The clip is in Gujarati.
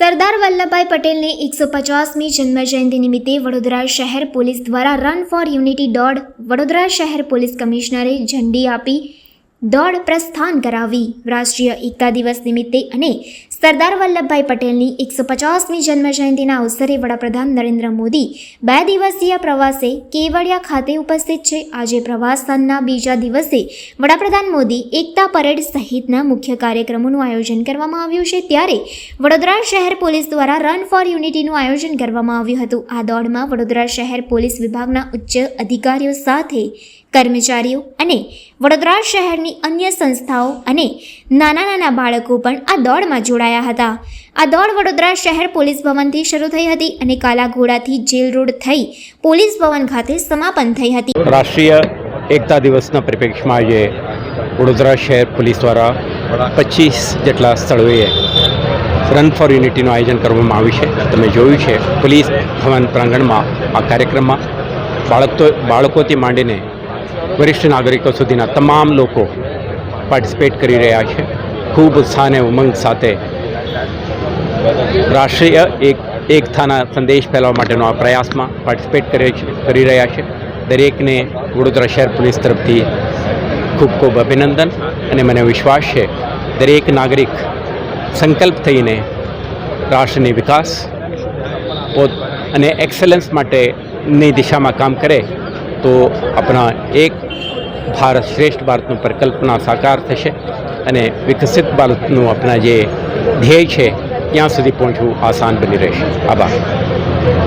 સરદાર વલ્લભભાઈ પટેલની એકસો પચાસમી જન્મજયંતિ નિમિત્તે વડોદરા શહેર પોલીસ દ્વારા રન ફોર યુનિટી દોડ વડોદરા શહેર પોલીસ કમિશનરે ઝંડી આપી દોડ પ્રસ્થાન કરાવી. રાષ્ટ્રીય એકતા દિવસ નિમિત્તે અને સરદાર વલ્લભભાઈ પટેલની એકસો પચાસમી જન્મજયંતિના અવસરે વડાપ્રધાન નરેન્દ્ર મોદી બે દિવસીય પ્રવાસે કેવડિયા ખાતે ઉપસ્થિત છે. આજે પ્રવાસનના બીજા દિવસે વડાપ્રધાન મોદી એકતા પરેડ સહિતના મુખ્ય કાર્યક્રમોનું આયોજન કરવામાં આવ્યું છે. ત્યારે વડોદરા શહેર પોલીસ દ્વારા રન ફોર યુનિટીનું આયોજન કરવામાં આવ્યું હતું. આ દોડમાં વડોદરા શહેર પોલીસ વિભાગના ઉચ્ચ અધિકારીઓ સાથે કર્મચારીઓ અને વડોદરા શહેરની અન્ય સંસ્થાઓ અને નાના નાના બાળકો પણ આ દોડમાં જોડાયા હતા. આ દોડ વડોદરા શહેર પોલીસ ભવનથી શરૂ થઈ હતી અને કાલાઘોડાથી જેલ રોડ થઈ પોલીસ ભવન ખાતે સમાપન થઈ હતી. રાષ્ટ્રીય એકતા દિવસના પરિપ્રેક્ષમાં આજે વડોદરા શહેર પોલીસ દ્વારા પચીસ જેટલા સ્થળોએ રન ફોર યુનિટીનું આયોજન કરવામાં આવ્યું છે. તમે જોયું છે, પોલીસ ભવન પ્રાંગણમાં આ કાર્યક્રમમાં બાળકો, બાળકોથી માંડીને વરિષ્ઠ નાગરિકો સુધીના તમામ લોકો પાર્ટિસિપેટ કરી રહ્યા છે. ખૂબ ઉત્સાહ અને ઉમંગ સાથે રાષ્ટ્રીય એક એકતાના સંદેશ ફેલાવવા માટેનો આ પ્રયાસમાં પાર્ટિસિપેટ કરે રહ્યા છે. દરેકને વડોદરા શહેર પોલીસ તરફથી ખૂબ ખૂબ અભિનંદન અને મને વિશ્વાસ છે, દરેક નાગરિક સંકલ્પ થઈને રાષ્ટ્રની વિકાસ પોત અને એક્સલન્સ માટેની દિશામાં કામ કરે તો આપણા એક ભારત શ્રેષ્ઠ ભારતનું પરિકલ્પના સાકાર થશે અને વિકસિત ભારતનું આપણા જે ધ્યેય છે ત્યાં સુધી પહોંચવું આસાન બની રહેશે. આભાર.